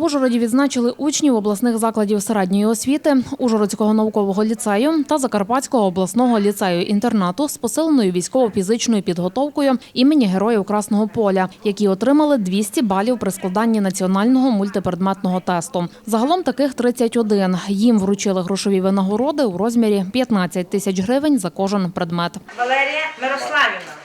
В Ужгороді відзначили учнів обласних закладів середньої освіти, Ужгородського наукового ліцею та Закарпатського обласного ліцею-інтернату з посиленою військово-фізичною підготовкою імені Героїв Красного Поля, які отримали 200 балів при складанні національного мультипредметного тесту. Загалом таких 31. Їм вручили грошові винагороди у розмірі 15 тисяч гривень за кожен предмет. Валерія Мирославівна.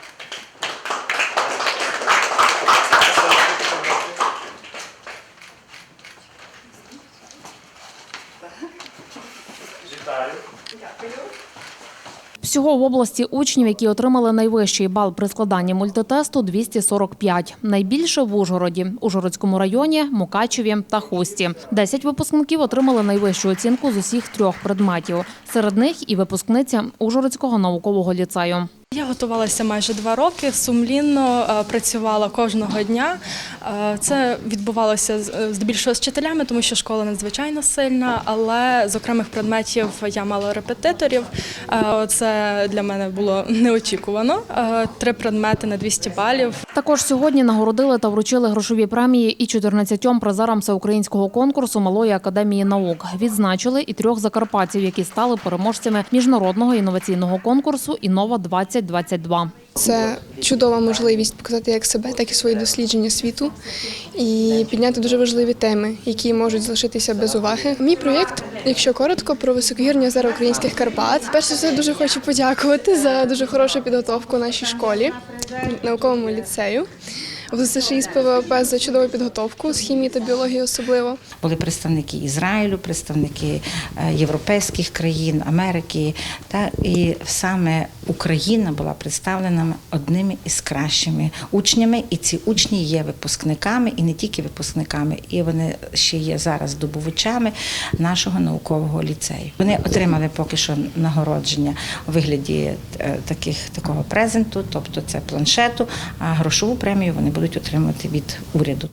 Всього в області учнів, які отримали найвищий бал при складанні мультитесту, 245. Найбільше в Ужгороді, Ужгородському районі, Мукачеві та Хусті. Десять випускників отримали найвищу оцінку з усіх трьох предметів. Серед них і випускниця Ужгородського наукового ліцею. Я готувалася майже два роки, сумлінно е, працювала кожного дня. Е, Це відбувалося е, здебільшого з вчителями, тому що школа надзвичайно сильна, але з окремих предметів я мала репетиторів. Це для мене було неочікувано. Три предмети на 200 балів. Також сьогодні нагородили та вручили грошові премії і 14 призерам всеукраїнського конкурсу Малої академії наук. Відзначили і трьох закарпатців, які стали переможцями міжнародного інноваційного конкурсу Інова 2022 Це чудова можливість показати як себе, так і свої дослідження світу і підняти дуже важливі теми, які можуть залишитися без уваги. Мій проєкт, якщо коротко, про високогірні озера українських Карпат. Перш за все, дуже хочу подякувати за дуже хорошу підготовку нашій школі, науковому ліцею. В ЗСШІ з ПВП за чудову підготовку з хімії та біології особливо. Були представники Ізраїлю, представники е, європейських країн, Америки. Та і саме Україна була представлена одними із кращими учнями, і ці учні є випускниками, і не тільки випускниками, і вони ще є зараз здобувачами нашого наукового ліцею. Вони отримали поки що нагородження у вигляді е, таких такого презенту, тобто це планшету, а грошову премію вони будуть отримати від уряду.